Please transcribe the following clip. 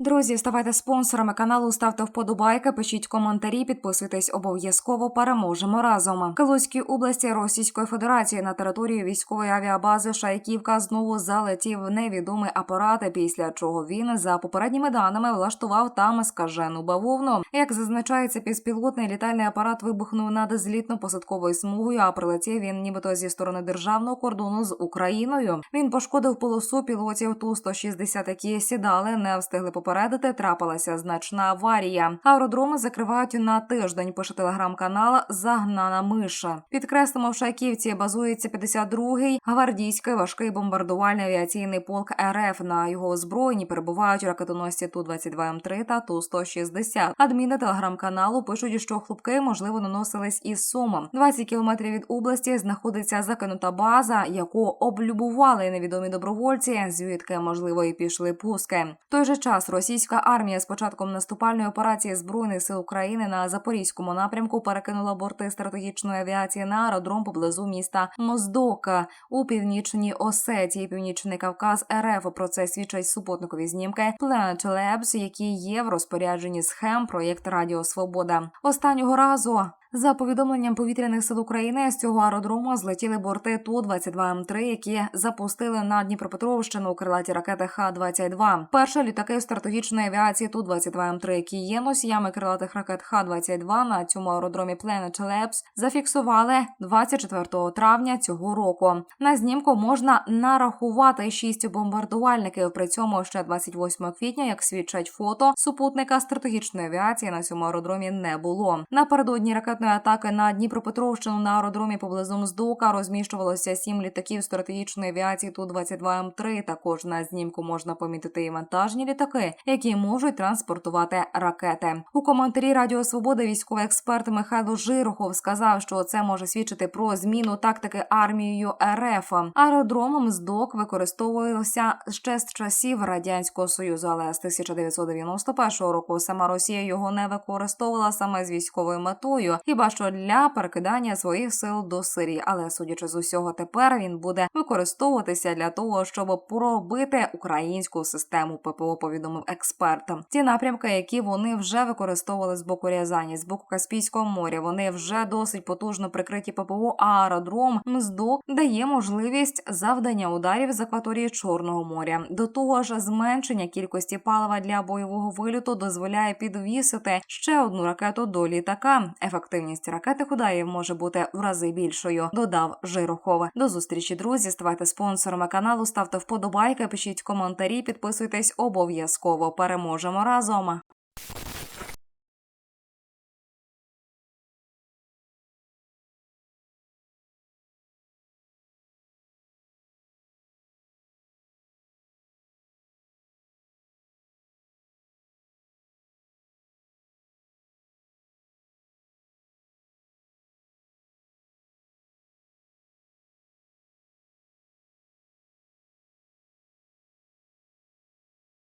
Друзі, ставайте спонсорами каналу, ставте вподобайки, пишіть коментарі, підписуйтесь обов'язково. Переможемо разом. Калузькій області Російської Федерації на території військової авіабази Шайківка знову залетів невідомий апарат, після чого він за попередніми даними влаштував там скажену бавовну. Як зазначається, безпілотний літальний апарат вибухнув над злітно-посадковою смугою, а прилетів він нібито зі сторони державного кордону з Україною. Він пошкодив полосу пілотів ту 160 які сідали, не встигли попередити. Трапилася значна аварія. Аеродроми закривають на тиждень. Пише телеграм-канал Загнана миша. Підкреслимо, в Шайківці базується 52-й гвардійський важкий бомбардувальний авіаційний полк РФ. На його озброєнні перебувають ракетоносці ту 22 м 3 та ту 160 Адміни телеграм-каналу пишуть, що хлопки можливо наносились із Сумом. 20 кілометрів від області знаходиться закинута база, яку облюбували невідомі добровольці. Звідки можливо і пішли пуски. В той же час російська армія з початком наступальної операції збройних сил України на запорізькому напрямку перекинула борти стратегічної авіації на аеродром поблизу міста Моздока у північній Осетії, Північний Кавказ РФ. Про це свідчать супутникові знімки Planet Labs, які є в розпорядженні схем проєкт Радіо Свобода. Останнього разу за повідомленням повітряних сил України з цього аеродрому злетіли борти ту 22 м 3 які запустили на Дніпропетровщину крилаті ракети Х-22. Перші літаки стратегічної авіації ту 22 м 3 які є носіями крилатих ракет Х-22 на цьому аеродромі Planet Labs, зафіксували 24 травня цього року. На знімку можна нарахувати шість бомбардувальників. При цьому ще 28 квітня, як свідчать фото, супутника стратегічної авіації на цьому аеродромі не було. Напередодні ракетної атаки на Дніпропетровщину на аеродромі поблизу Мздока розміщувалося сім літаків стратегічної авіації ту 22 м 3 Також на знімку можна помітити і вантажні літаки, які можуть транспортувати ракети. У коментарі Радіо Свобода військовий експерт Михайло Жирохов сказав, що це може свідчити про зміну тактики армією РФ. Аеродром Мздок використовувався ще з часів радянського союзу, але з 1991 року сама Росія його не використовувала саме з військовою метою, хіба що для перекидання своїх сил до Сирії. Але судячи з усього, тепер він буде використовуватися для того, щоб пробити українську систему ППО. Повідомив експерт. Ті напрямки, які вони вже використовували з боку Рязані, з боку Каспійського моря, вони вже досить потужно прикриті ППО. А аеродром Мздок дає можливість завдання ударів з акваторії Чорного моря. До того ж, зменшення кількості палива для бойового вильоту дозволяє підвісити ще одну ракету до літака. Ефективність ракети худаїв може бути в рази більшою. Додав Жирухов. До зустрічі, друзі. Ставайте спонсорами каналу, ставте вподобайки, пишіть коментарі, підписуйтесь обов'язково. Переможемо разом.